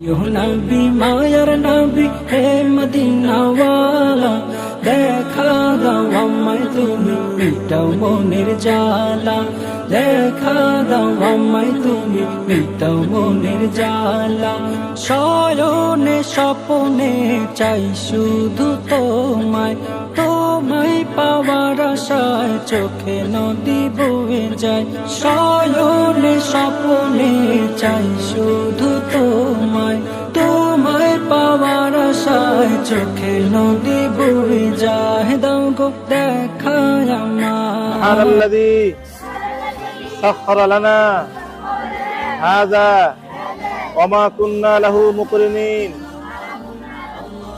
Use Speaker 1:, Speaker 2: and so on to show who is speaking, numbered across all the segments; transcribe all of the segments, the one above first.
Speaker 1: নবী মায়ার হে মদিনাওয়ালা দেখা দাও আমায় তুমি মিটাও মনের জ্বালা দেখা দাও আমায় তুমি মিটাও মনের শয়নে স্বপনে চাই শুধু তোমায় তোমায় পাওয়ার আশায় পথে নদী বয়ে যায় সয়নে স্বপনে চাই শুধু তোমায়। তোমায় পাওয়ার আশায় চোখে নদী বয়ে যায়। দাও দেখায় আমার
Speaker 2: আল্লাদি সাখর লানা হাযা। ওয়া কুন্না লাহু মুকরিনিন।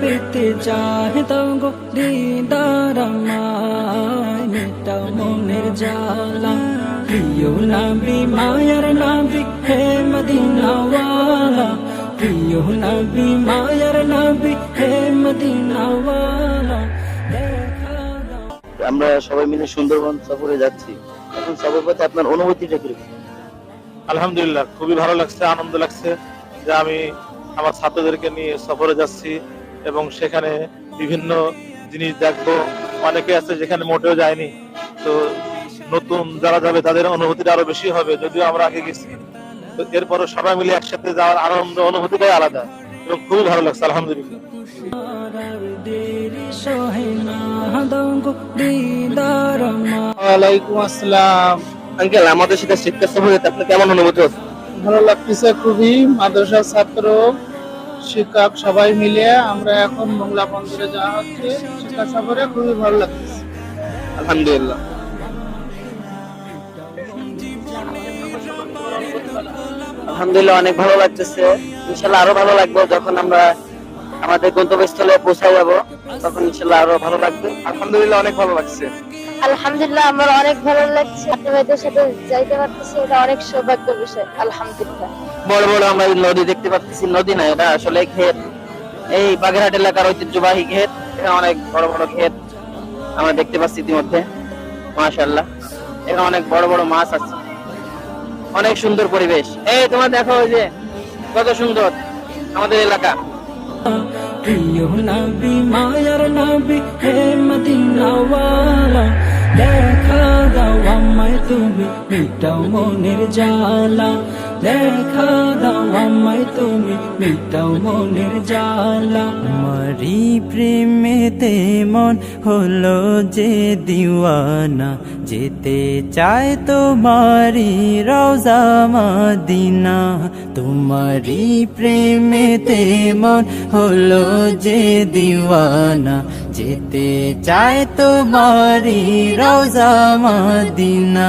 Speaker 1: পেতে চায় তব দিদার আমায়। মেটাও মনের জ্বালা প্রিয় নাবি মায়ার নাবি হে মদিনাওয়ালা। প্রিয় নাবি মায়ার নাবি হে মদিনাওয়ালা।
Speaker 3: আমরা সবাই মিলে সুন্দরবন সফরে যাচ্ছি। এখন সফর পথে আপনার অনুভূতিটা কীরকম
Speaker 2: আলহামদুলিল্লাহ খুবই ভালো লাগছে আনন্দ লাগছে যে আমি আমার ছাত্রদেরকে নিয়ে সফরে যাচ্ছি। এবং সেখানে বিভিন্ন জিনিস দেখব। অনেকে আছে যেখানে মোটেও যায়নি। তো নতুন যারা যাবে তাদের অনুভূতিটা আরও বেশি হবে যদিও আমরা আগে গেছি। তো এরপরে সবাই মিলে একসাথে যাওয়ার আনন্দ অনুভূতিটাই আলাদা এবং খুবই ভালো লাগছে আলহামদুলিল্লাহ।
Speaker 4: ওয়ালাইকুম আসসালাম।
Speaker 3: আঙ্কেল আমাদের সাথে শিক্ষা সফরে আপনার কেমন অনুভূতি হচ্ছে?
Speaker 4: ভালো লাগতেছে খুবই। মাদ্রাসার ছাত্র শিক্ষক সবাই মিলে আমরা এখন মোংলা মন্দিরে যাওয়া হচ্ছে। শিক্ষা সফরে খুবই ভালো লাগতেছে।
Speaker 3: আলহামদুলিল্লাহ। আলহামদুলিল্লাহ অনেক ভালো লাগতেছে। ইনশাল্লাহ আরও ভালো লাগবে যখন আমরা আমাদের গন্তব্যস্থলে পৌঁছে যাব তখন ইনশাল্লাহ আরও ভালো লাগবে। আলহামদুলিল্লাহ অনেক ভালো লাগছে।
Speaker 5: আলহামদুলিল্লাহ আমার অনেক ভালো লাগছে। আপনাদের সাথে যাইতে পারতেছি এটা অনেক সৌভাগ্যের বিষয়। আলহামদুলিল্লাহ।
Speaker 3: বড় বড় আমরা নদী দেখতে পাচ্ছি নদী না এটা আসলে ক্ষেত। এই বাগেরহাট এলাকার ঐতিহ্যবাহী ক্ষেত। এখানে অনেক বড় বড় ক্ষেত আমরা দেখতে পাচ্ছি ইতিমধ্যে। মাশাল্লাহ এখানে অনেক বড় বড় মাছ আছে। অনেক সুন্দর পরিবেশ। এই তোমার দেখো ওই যে কত সুন্দর আমাদের এলাকা।
Speaker 1: প্রিয় নবী মায়ার নবী হে মদিনাওয়ালা। দেখা দাও আমায় তুমি মিটাও মনের জ্বালা। দেখা দাও আমায় তুমি মিটাও মনের জ্বালা মারি প্রেমেতে মন হলো যে দিওয়ানা যেতে চায় তোমারি রওজা মদিনা তোমারি প্রেমেতে মন হলো যে দিওয়ানা যেতে চায় তোমারি রওজা মদিনা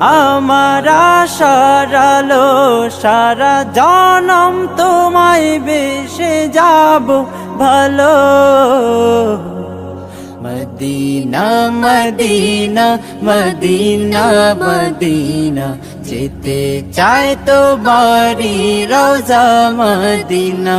Speaker 1: আমার আলো, সারা জনম তোমায় বেসে যাব ভালো। মদিনা মদিনা মদিনা মদিনা, যেতে চায় তো বাড়ি রোজা মদিনা।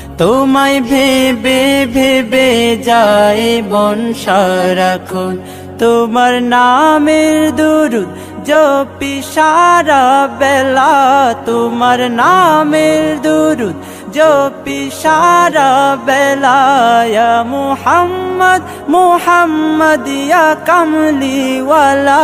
Speaker 1: তোমায় ভেবে ভেবে যায় মন সারাক্ষণ তোমার নামের দুরুদ জপি সারা বেলা। তোমার নামের দুরুদ জপি সারা বেলা। মুহাম্মদ মুহাম্মদ ইয়া কামলিওয়ালা।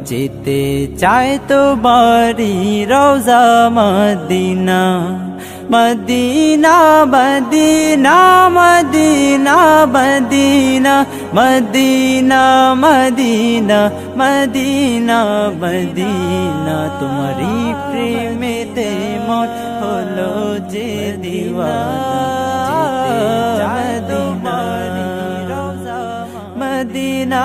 Speaker 1: যেতে চাই তোমারি রোজা Medina Medina Medina Medina Medina Medina Medina Medina Medina. তোমারি প্রেমেতে মন হলো যে দিওয়ানা। মদিনা।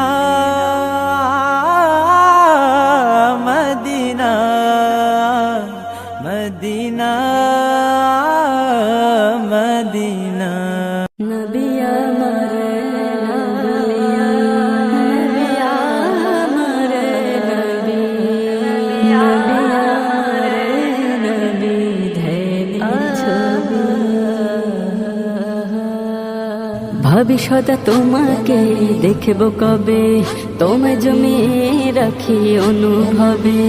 Speaker 6: ভাবি সদা তোমাকে দেখব কবে? তোমায় জমিয়ে রাখি অনুভবে।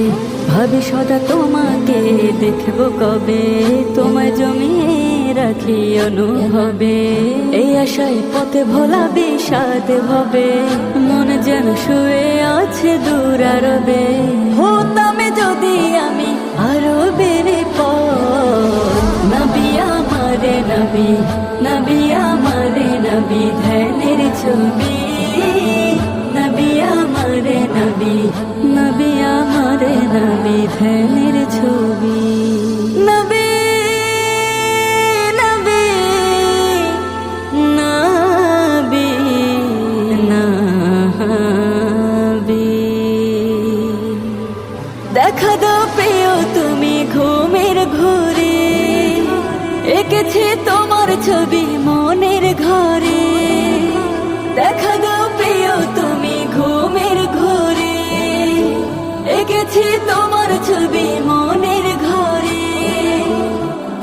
Speaker 6: ভাবি তোমাকে দেখব কবে? তোমায় জমিয়ে রাখি অনুভবে। এই আশায় পথে ভোলা বিষাদ হবে। মন যেন শুয়ে আছে দূর আরবে। হতাম যদি আমি আরও বেড়ে পথ। নবী আমারে নবী নবী আমারে নবী ধ্যানের ছবি নবী আমার নবী নবী আমার নবী ধ্যানের ছবি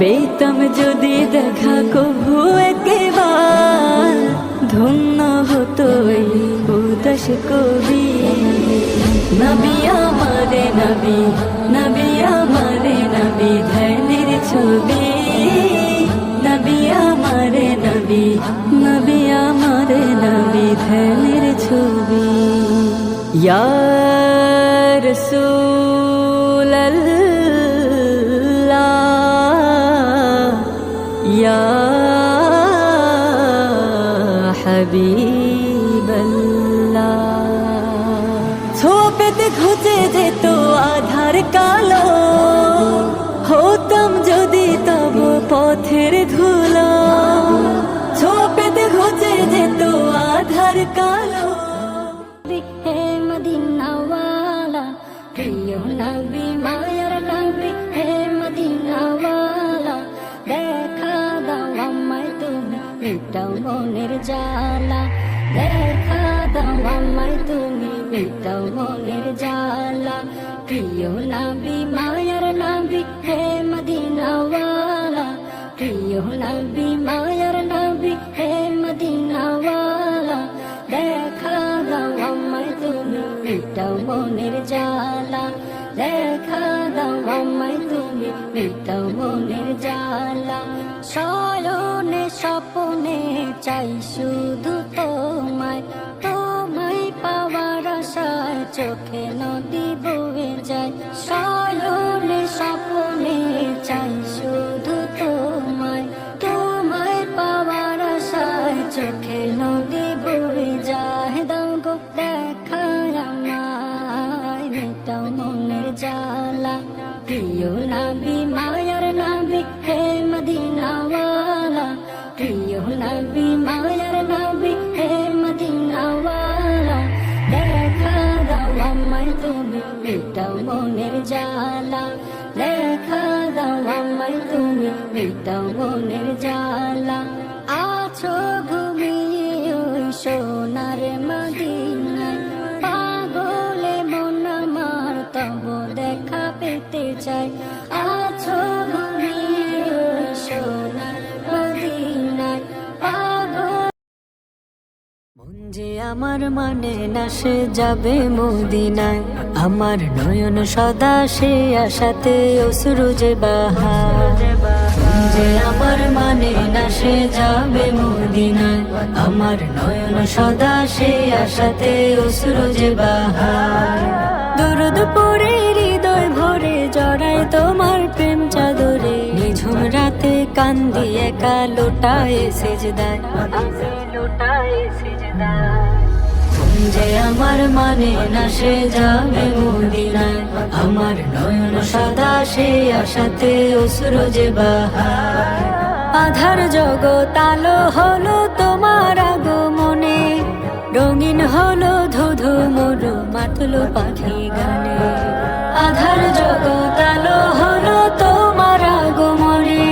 Speaker 6: পেতাম যদি দেখা কভু একবার, ধন্য হতো উদাস কবি। নবী আমারে নবী নবী আমারে নবী, ধ্যানের ছবি। নবী আমারে নবী নবী আমারে নবী, ধ্যানের ছবি। ইয়া রাসূলাল্লাহ
Speaker 7: habib প্রিয় নবী মায়ার নবী দাও আমায় তুমি দেখা দাও আমায় তুমি মিটাও মনের জ্বালা শয়নে স্বপনে চাই শুধু তোমায় তোমায় পাওয়ার আশায় চোখে নদী জ্বালা আছো ঘুমিয়ে ওই সোনার মদিনায়। পাগলে মন আমার তব দেখা পেতে চাই আছো ঘুমিয়ে ওই সোনার পাগল
Speaker 8: যে আমার মানে না, সে যাবে মদিনায়। আমার নয়ন সদা সে আশাতে, অশ্রু যে মন যে আমার মানে না, সে যাবে মদিনায়। আমার নয়ন সদা সে আশাতে, অশ্রু যে বাহার। দরদ পরে হৃদয় ভরে, জড়ায় তোমার প্রেম চাদরে। নিঝুম রাতে কান্দি, একা লোটায় সেজদায়। লোটায় সেজদায়। যে আমার মানে না সে যাবে মদিনায় আমার নয়ন সদা, সে আশাতে অসুর যে বাহার। আধার জগৎ আলো হলো তোমার আগমনে, রঙিন হলো ধুধু মরু মাতলো পাখি গানে। আধার জগৎ আলো হলো তোমার আগমনে,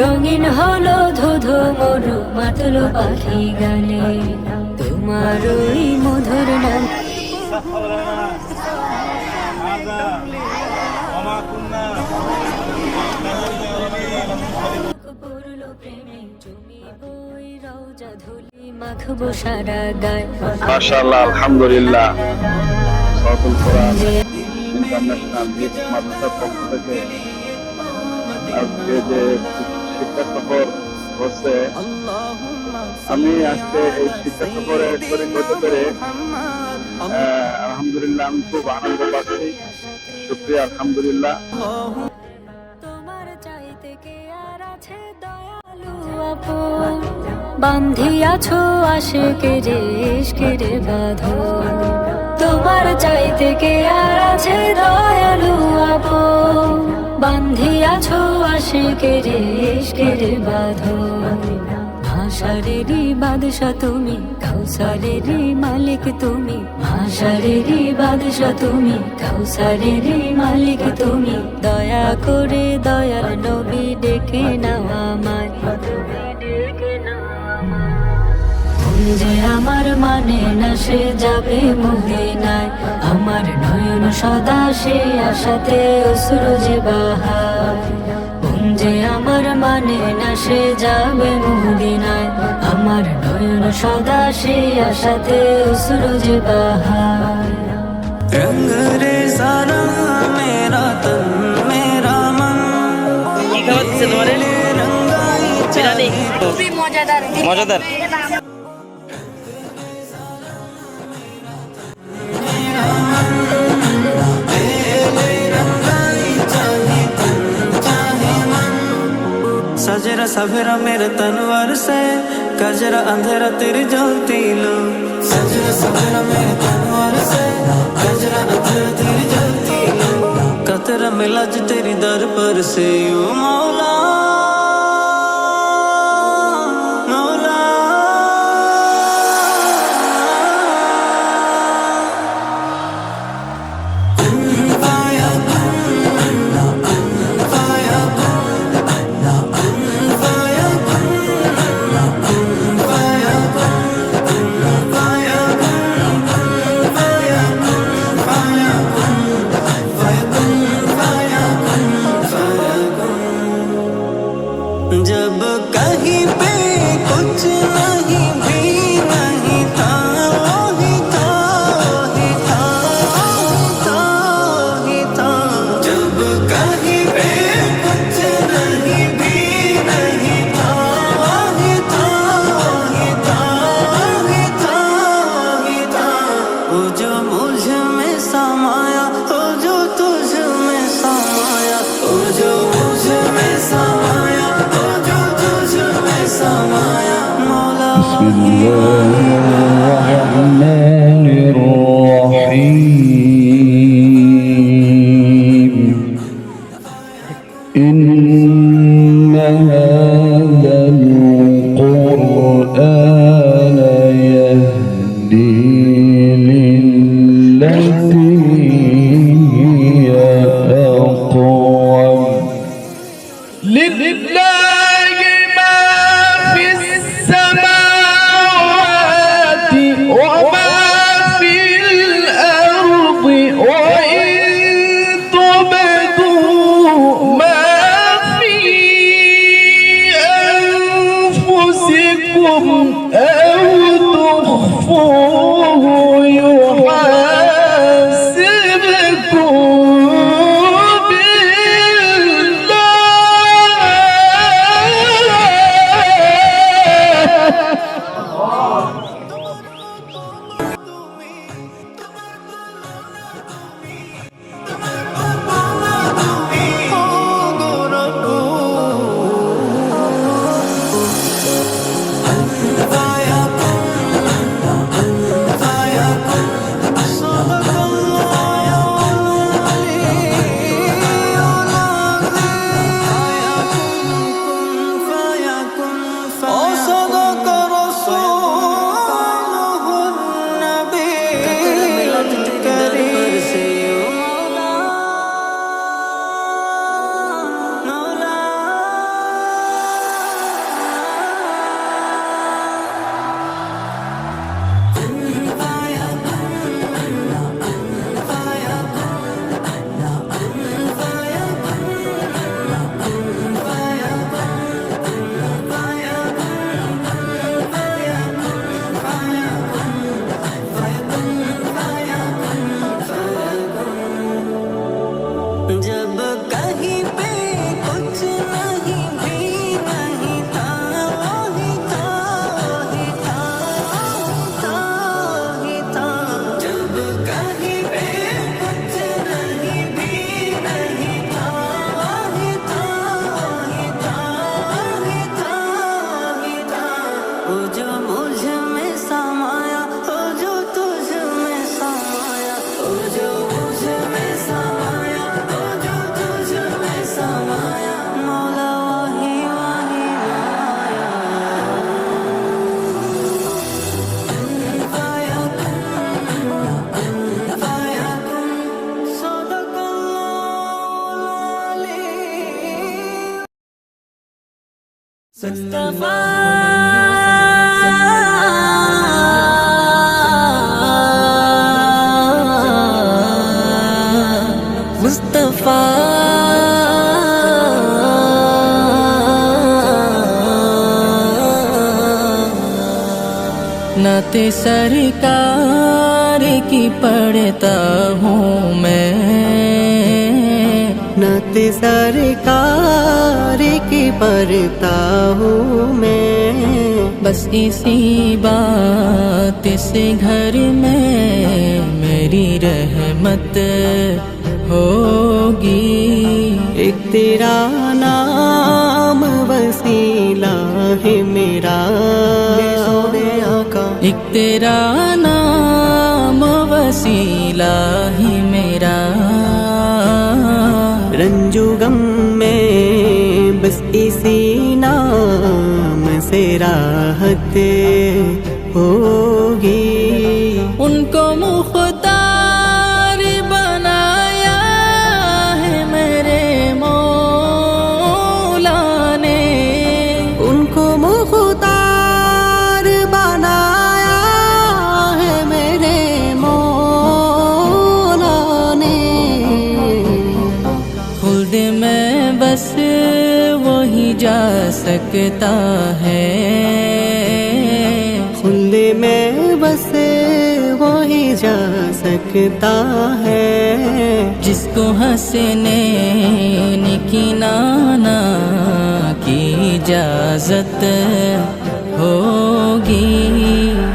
Speaker 8: রঙিন হলো ধুধু মরু মাতলো পাখি গানে। তোমার ওই মধুর নাম পড়ল প্রেমে তুমি বই রওজা ধুলি মাখবো সারা গায়।
Speaker 9: মাশাআল্লাহ আলহামদুলিল্লাহ। সরকুল কোরআন ইন্টারন্যাশনাল মাদ্রাসার পক্ষ থেকে আজকে যে শিক্ষা সফর হচ্ছে আমি আজকে এই শিক্ষা সফরে হতে পেরে আলহামদুলিল্লাহ আমি খুব আনন্দ পাচ্ছি। শুক্রিয়া, আলহামদুলিল্লাহ।
Speaker 8: বান্ধিয়াছো আশে কে রেশ কে রে বাঁধো তোমার চাইতে কে আর আছে দয়ালু আপন? বান্ধিয়াছো আশে কে রেশ কে রে বাঁধো ভাষারেরই বাদশা তুমি কাউসারেরই মালিক তুমি ভাষারেরই বাদশা তুমি কাউসারেরই মালিক তুমি। দয়া করে দয়াল নবী ডেকে নাও মন যে আমার মানে না, সে যাবে মদিনায়। আমার নয়ন সদা সে আশাতে অসুর যে বাহার যে আমার মানে না সে যাবে মদিনায়। আমার নয়ন সদা সে আসাতে সুরজ বাহার
Speaker 10: মেরা
Speaker 11: মেরা
Speaker 10: মজাদার। মজাদার।
Speaker 11: सजरा सवेरा मेरे तनवर से गजरा अंधेरा तेरी जलती लो सजरा सवेरा मेरे तनवर से गजरा अंधेरा तेरी जलती लो कतरा मिला जो तेरी दर पर से यू मौला मौला
Speaker 9: need. Would
Speaker 12: you नाते सरकार की पढ़ता हूँ मैं। नाते सरकार की पढ़ता हूँ मैं। बस इसी बात से घर में मेरी रहमत होगी। एक तेरा नाम वसीला है मेरा। एक तेरा नाम वसीला ही मेरा। रंजुगम में बस इसी नाम से राहत होगी सकता है। जिसको हंसने की नाना की इजाज़त होगी।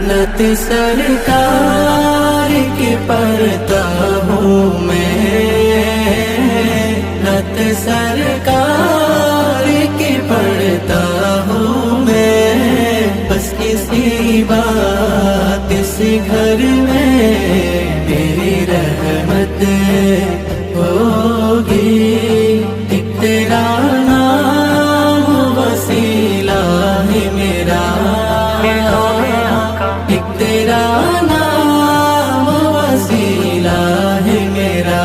Speaker 12: लत सरकार के पढ़ता हूँ मैं लत सरकार के पढ़ता हूँ मैं बस इसी बात से घर में होगी। एक तेरा नाम वसीला है मेरा। एक तेरा नाम वसीला है मेरा।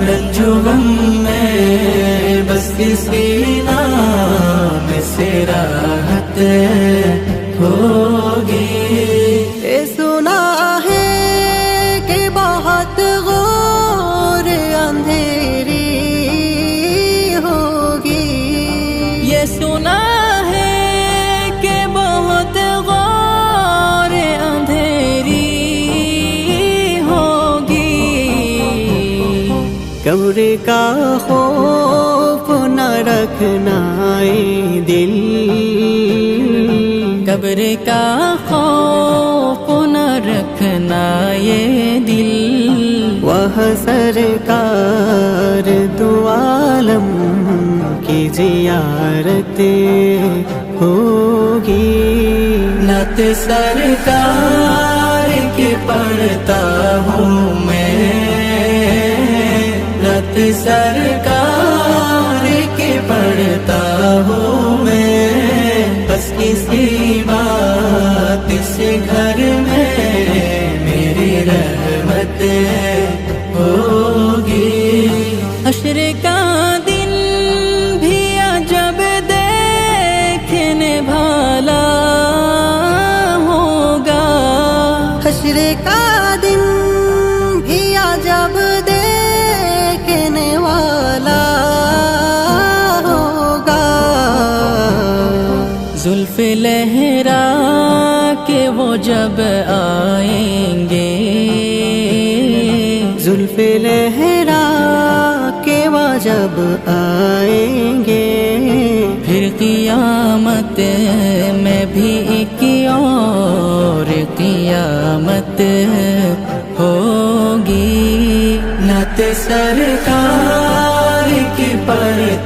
Speaker 12: रंजुगम में बस किसी का खौफ न रखना दिल। कब्र का खौफ न रखना ये दिल। वह सरकार दुआलम की जियारत होगी। नत सरकार के पढ़ता हूँ मैं। रत सरकार के पढ़ता हूँ मैं। बस किसी बात से घर में मेरी रहमत होगी। अशर का दिन भी जब देखने भाला होगा। हशर का दिन भी जब जब आएँगे। जुल्फ लहरा के वो जब आएँगे। फिर कियामत में भी एक और कियामत होगी। नत सरकार की पढ़ता